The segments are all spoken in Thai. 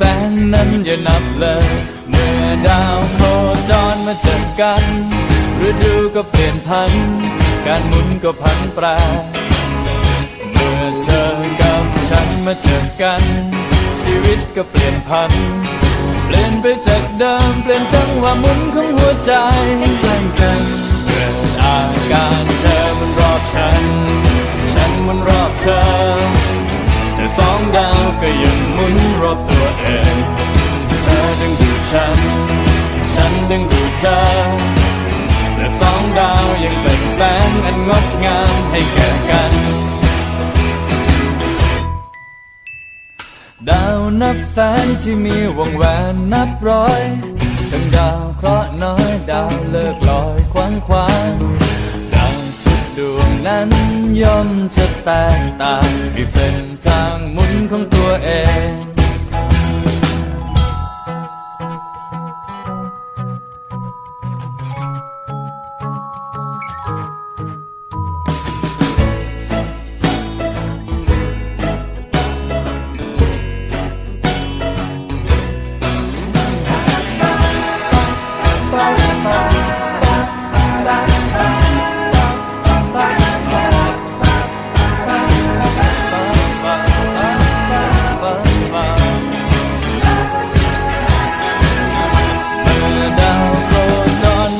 แสนนั้นอย่านับเลย เมื่อดาวโคจรมาเจอกันฤดูก็เปลี่ยนพัน การหมุนก็พันแปรเมื่อเธอกับฉันมาเจอกัน ชีวิตก็เปลี่ยนพัน เปลี่ยนไปจากเดิมเปลี่ยนจังหวะหมุนของหัวใจใกล้กัน ดึงดูดเธอแต่สองดาวยังเป็นแสงอันงดงามให้แก่กัน ดาวนับแสนที่มีวงแหวนนับร้อย ทั้งดาวเคราะห์น้อยดาวเลิกลอยควันควางดาวทุกดวงนั้นย่อมจะแตกต่างมีเส้นทางหมุนของตัวเอง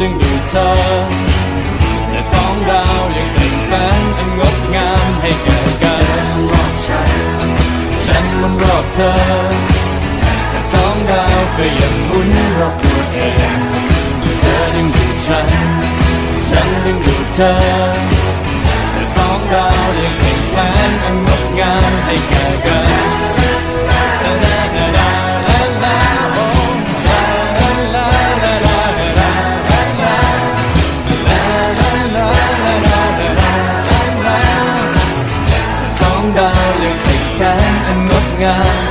ดึงดูดเธอแต่สองดาวยังเป็นแสงอันงดงามให้แก่กันรอบฉันฉันมันรอบเธอแต่สองดาวก็ยังหมุนรอบตัวเองเธอดึงดูดฉัน ฉันดึงดูดเธอแต่สองดาวยังเป็นแสงอันงดงามให้แก่กัน ส